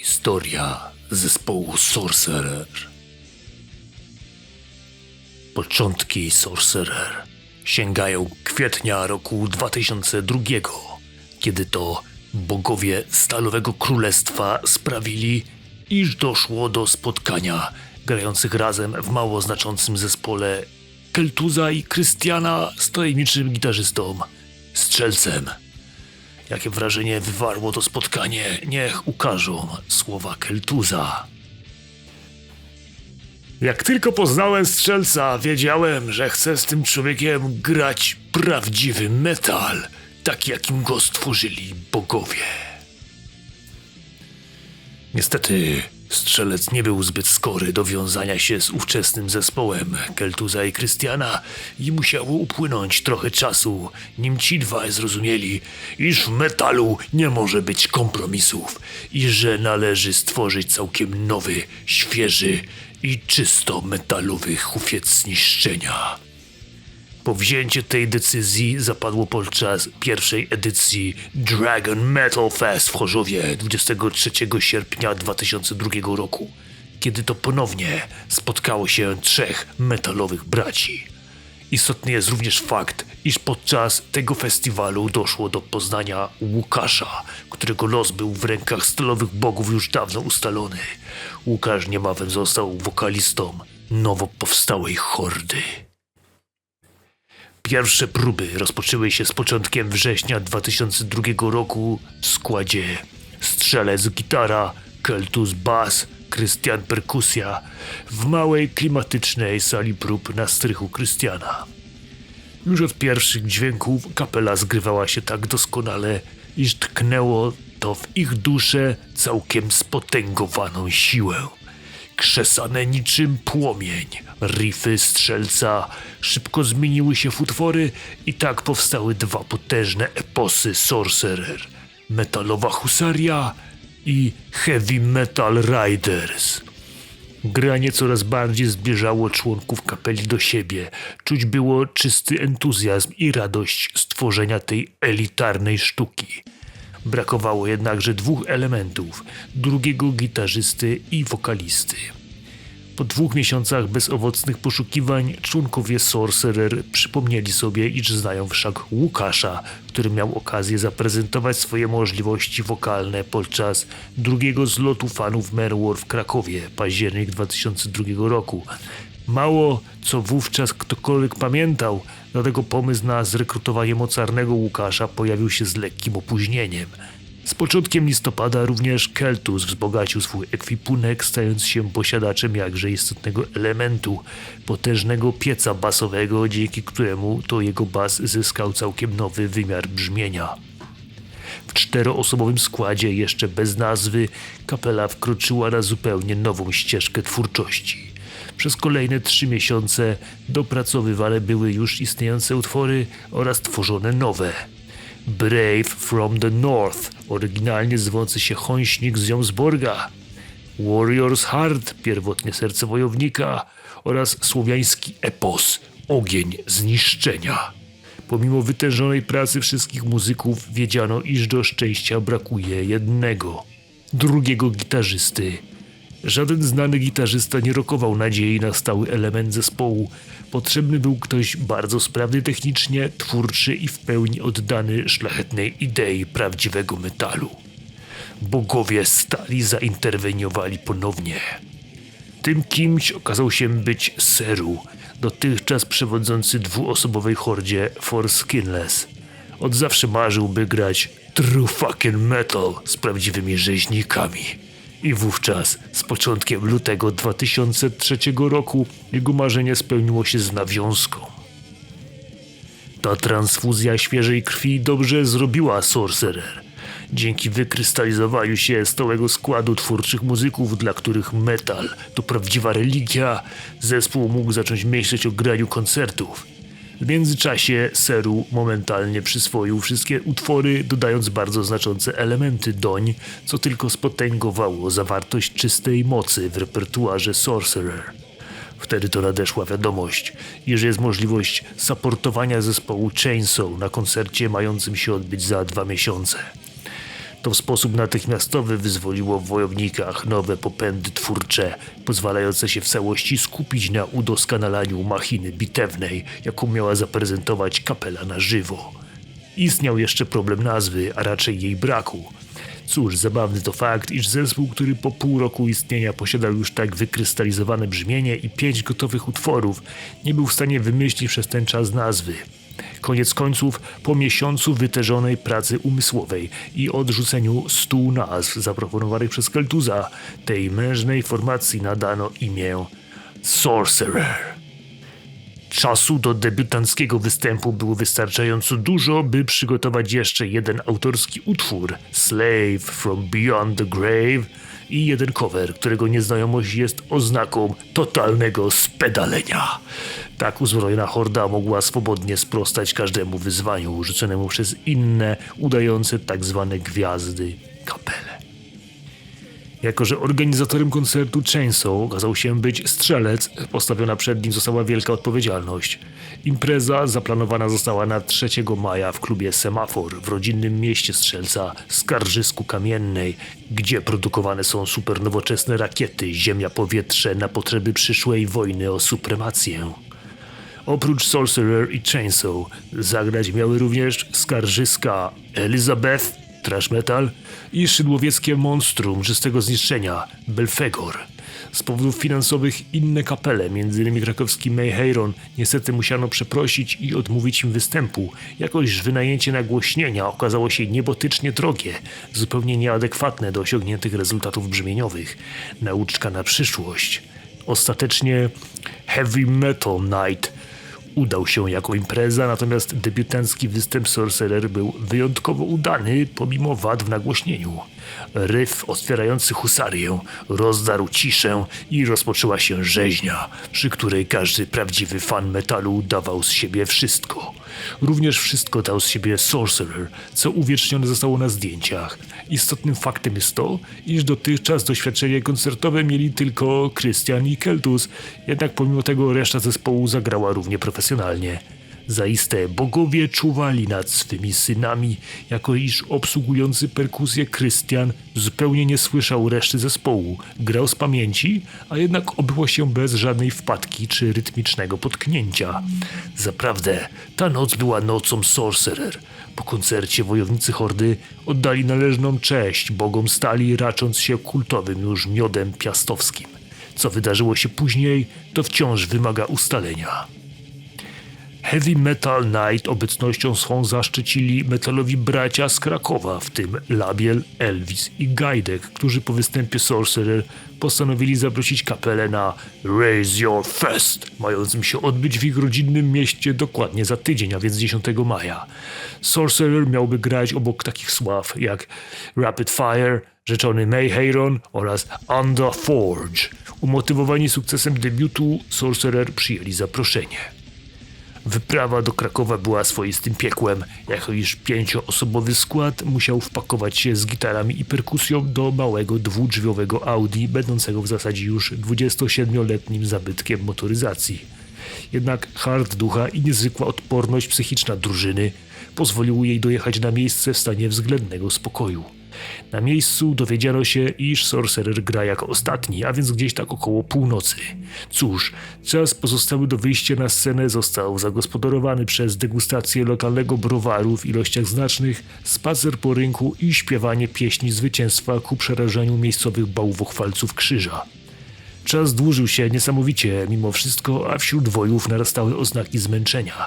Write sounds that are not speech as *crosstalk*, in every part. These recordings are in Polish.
Historia zespołu Sorcerer. Początki Sorcerer sięgają kwietnia roku 2002, kiedy to bogowie Stalowego Królestwa sprawili, iż doszło do spotkania grających razem w mało znaczącym zespole Keltuza i Krystiana z tajemniczym gitarzystą, strzelcem. Jakie wrażenie wywarło to spotkanie, niech ukażą słowa Keltuza. Jak tylko poznałem strzelca, wiedziałem, że chcę z tym człowiekiem grać prawdziwy metal, taki jakim go stworzyli bogowie. Niestety, strzelec nie był zbyt skory do wiązania się z ówczesnym zespołem Keltuza i Krystiana i musiało upłynąć trochę czasu, nim ci dwaj zrozumieli, iż w metalu nie może być kompromisów i że należy stworzyć całkiem nowy, świeży i czysto metalowy hufiec zniszczenia. Powzięcie tej decyzji zapadło podczas pierwszej edycji Dragon Metal Fest w Chorzowie 23 sierpnia 2002 roku, kiedy to ponownie spotkało się trzech metalowych braci. Istotny jest również fakt, iż podczas tego festiwalu doszło do poznania Łukasza, którego los był w rękach stylowych bogów już dawno ustalony. Łukasz niebawem został wokalistą nowo powstałej hordy. Pierwsze próby rozpoczęły się z początkiem września 2002 roku w składzie Strzelec gitara, Keltus bas, Krystian perkusja w małej klimatycznej sali prób na strychu Krystiana. Już od pierwszych dźwięków kapela zgrywała się tak doskonale, iż tknęło to w ich duszę całkiem spotęgowaną siłę krzesane niczym płomień. Riffy strzelca szybko zmieniły się w utwory i tak powstały dwa potężne eposy Sorcerer. Metalowa Husaria i Heavy Metal Riders. Granie coraz bardziej zbliżało członków kapeli do siebie. Czuć było czysty entuzjazm i radość stworzenia tej elitarnej sztuki. Brakowało jednakże dwóch elementów: drugiego gitarzysty i wokalisty. Po dwóch miesiącach bezowocnych poszukiwań członkowie Sorcerer przypomnieli sobie, iż znają wszak Łukasza, który miał okazję zaprezentować swoje możliwości wokalne podczas drugiego zlotu fanów Merwar w Krakowie, październik 2002 roku. Mało co wówczas ktokolwiek pamiętał, dlatego pomysł na zrekrutowanie mocarnego Łukasza pojawił się z lekkim opóźnieniem. Z początkiem listopada również Keltus wzbogacił swój ekwipunek, stając się posiadaczem jakże istotnego elementu, potężnego pieca basowego, dzięki któremu to jego bas zyskał całkiem nowy wymiar brzmienia. W czteroosobowym składzie, jeszcze bez nazwy, kapela wkroczyła na zupełnie nową ścieżkę twórczości. Przez kolejne trzy miesiące dopracowywane były już istniejące utwory oraz tworzone nowe. Brave from the North, oryginalnie zwący się Hąśnik z Jomsborga, Warrior's Heart, pierwotnie serce wojownika oraz słowiański epos Ogień zniszczenia. Pomimo wytężonej pracy wszystkich muzyków wiedziano, iż do szczęścia brakuje jednego, drugiego gitarzysty. Żaden znany gitarzysta nie rokował nadziei na stały element zespołu. Potrzebny był ktoś bardzo sprawny technicznie, twórczy i w pełni oddany szlachetnej idei prawdziwego metalu. Bogowie stali zainterweniowali ponownie. Tym kimś okazał się być Seru, dotychczas przewodzący dwuosobowej hordzie For Skinless. Od zawsze marzył, by grać true fucking metal z prawdziwymi rzeźnikami. I wówczas, z początkiem lutego 2003 roku, jego marzenie spełniło się z nawiązką. Ta transfuzja świeżej krwi dobrze zrobiła Sorcerer. Dzięki wykrystalizowaniu się stałego składu twórczych muzyków, dla których metal to prawdziwa religia, zespół mógł zacząć myśleć o graniu koncertów. W międzyczasie Seru momentalnie przyswoił wszystkie utwory, dodając bardzo znaczące elementy doń, co tylko spotęgowało zawartość czystej mocy w repertuarze Sorcerer. Wtedy to nadeszła wiadomość, iż jest możliwość supportowania zespołu Chainsaw na koncercie mającym się odbyć za dwa miesiące. To w sposób natychmiastowy wyzwoliło w wojownikach nowe popędy twórcze, pozwalające się w całości skupić na udoskonalaniu machiny bitewnej, jaką miała zaprezentować kapela na żywo. Istniał jeszcze problem nazwy, a raczej jej braku. Cóż, zabawny to fakt, iż zespół, który po pół roku istnienia posiadał już tak wykrystalizowane brzmienie i pięć gotowych utworów, nie był w stanie wymyślić przez ten czas nazwy. Koniec końców, po miesiącu wytężonej pracy umysłowej i odrzuceniu stu nazw zaproponowanych przez Keltuza, tej mężnej formacji nadano imię Sorcerer. Czasu do debiutanckiego występu było wystarczająco dużo, by przygotować jeszcze jeden autorski utwór Slave from Beyond the Grave i jeden cover, którego nieznajomość jest oznaką totalnego spedalenia. Tak uzbrojona horda mogła swobodnie sprostać każdemu wyzwaniu rzuconemu przez inne, udające tak zwane gwiazdy kapele. Jako, że organizatorem koncertu Chainsaw okazał się być strzelec, postawiona przed nim została wielka odpowiedzialność. Impreza zaplanowana została na 3 maja w klubie Semafor w rodzinnym mieście strzelca Skarżysku Kamiennej, gdzie produkowane są supernowoczesne rakiety ziemia-powietrze na potrzeby przyszłej wojny o supremację. Oprócz Sorcerer i Chainsaw zagrać miały również skarżyska Elizabeth, trash metal i szydłowieckie monstrum czystego zniszczenia, Belfegor. Z powodów finansowych inne kapele, m.in. krakowski Mayheiron, niestety musiano przeprosić i odmówić im występu, jakoś wynajęcie nagłośnienia okazało się niebotycznie drogie, zupełnie nieadekwatne do osiągniętych rezultatów brzmieniowych. Nauczka na przyszłość. Ostatecznie Heavy Metal Night udał się jako impreza, natomiast debiutancki występ Sorcerer był wyjątkowo udany pomimo wad w nagłośnieniu. Ryf otwierający husarię rozdarł ciszę i rozpoczęła się rzeźnia, przy której każdy prawdziwy fan metalu dawał z siebie wszystko. Również wszystko dał z siebie Sorcerer, co uwiecznione zostało na zdjęciach. Istotnym faktem jest to, iż dotychczas doświadczenie koncertowe mieli tylko Christian i Keltus, jednak pomimo tego reszta zespołu zagrała równie profesjonalnie. Zaiste bogowie czuwali nad swymi synami, jako iż obsługujący perkusję Krystian zupełnie nie słyszał reszty zespołu. Grał z pamięci, a jednak obyło się bez żadnej wpadki czy rytmicznego potknięcia. Zaprawdę, ta noc była nocą Sorcerer. Po koncercie wojownicy Hordy oddali należną cześć bogom stali, racząc się kultowym już miodem piastowskim. Co wydarzyło się później, to wciąż wymaga ustalenia. Heavy Metal Night obecnością swą zaszczycili metalowi bracia z Krakowa, w tym Labiel, Elvis i Gajdek, którzy po występie Sorcerer postanowili zaprosić kapelę na Raise Your Fest, mającym się odbyć w ich rodzinnym mieście dokładnie za tydzień, a więc 10 maja. Sorcerer miałby grać obok takich sław jak Rapid Fire, rzeczony Mayheiron oraz Under Forge. Umotywowani sukcesem debiutu, Sorcerer przyjęli zaproszenie. Wyprawa do Krakowa była swoistym piekłem, jako iż pięcioosobowy skład musiał wpakować się z gitarami i perkusją do małego dwudrzwiowego Audi, będącego w zasadzie już 27-letnim zabytkiem motoryzacji. Jednak hard ducha i niezwykła odporność psychiczna drużyny pozwoliły jej dojechać na miejsce w stanie względnego spokoju. Na miejscu dowiedziano się, iż Sorcerer gra jako ostatni, a więc gdzieś tak około północy. Cóż, czas pozostały do wyjścia na scenę został zagospodarowany przez degustację lokalnego browaru w ilościach znacznych, spacer po rynku i śpiewanie pieśni zwycięstwa ku przerażeniu miejscowych bałwochwalców krzyża. Czas dłużył się niesamowicie mimo wszystko, a wśród wojów narastały oznaki zmęczenia.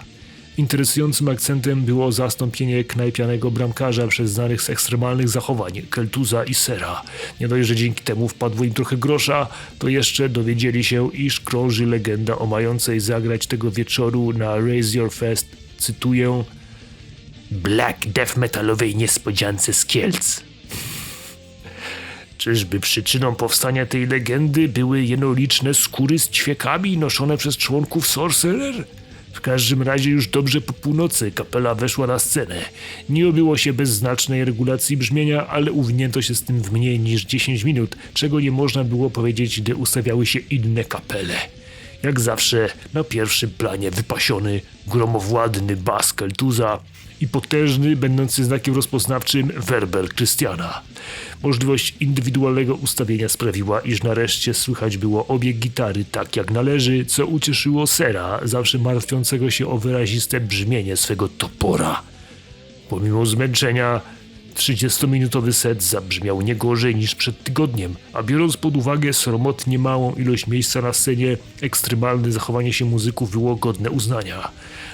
Interesującym akcentem było zastąpienie knajpianego bramkarza przez znanych z ekstremalnych zachowań Keltuza i Sera. Nie dość, że dzięki temu wpadło im trochę grosza, to jeszcze dowiedzieli się, iż krąży legenda o mającej zagrać tego wieczoru na Raise Your Fest, cytuję, Black Death Metalowej niespodziance z Kielc. *laughs* Czyżby przyczyną powstania tej legendy były jednoliczne skóry z ćwiekami noszone przez członków Sorcerer? W każdym razie już dobrze po północy kapela weszła na scenę. Nie obyło się bez znacznej regulacji brzmienia, ale uwinięto się z tym w mniej niż 10 minut, czego nie można było powiedzieć, gdy ustawiały się inne kapele. Jak zawsze na pierwszym planie wypasiony, gromowładny bas Keltuza i potężny, będący znakiem rozpoznawczym werbel Krystiana. Możliwość indywidualnego ustawienia sprawiła, iż nareszcie słychać było obie gitary tak jak należy, co ucieszyło Sera, zawsze martwiącego się o wyraziste brzmienie swego topora. Pomimo zmęczenia, 30-minutowy set zabrzmiał nie gorzej niż przed tygodniem, a biorąc pod uwagę sromotnie małą ilość miejsca na scenie, ekstremalne zachowanie się muzyków było godne uznania.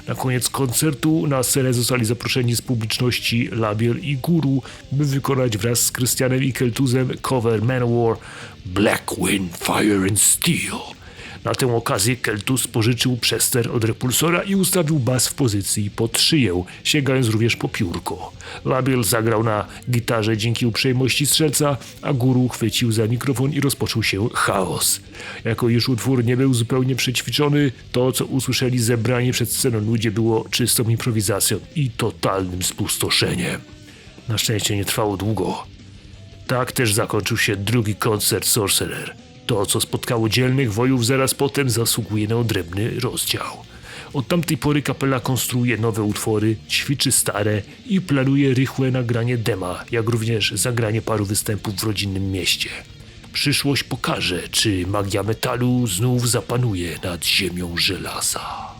Na koniec koncertu na scenę zostali zaproszeni z publiczności Labier i Guru, by wykonać wraz z Krystianem i Keltuzem cover Manowar Black Wind Fire and Steel. Na tę okazję Keltus pożyczył przester od repulsora i ustawił bas w pozycji pod szyję, sięgając również po piórko. Labiel zagrał na gitarze dzięki uprzejmości strzelca, a guru chwycił za mikrofon i rozpoczął się chaos. Jako już utwór nie był zupełnie przećwiczony, to co usłyszeli zebrani przed sceną ludzie było czystą improwizacją i totalnym spustoszeniem. Na szczęście nie trwało długo. Tak też zakończył się drugi koncert Sorcerer. To, co spotkało dzielnych wojów zaraz potem, zasługuje na odrębny rozdział. Od tamtej pory kapela konstruuje nowe utwory, ćwiczy stare i planuje rychłe nagranie dema, jak również zagranie paru występów w rodzinnym mieście. Przyszłość pokaże, czy magia metalu znów zapanuje nad ziemią żelaza.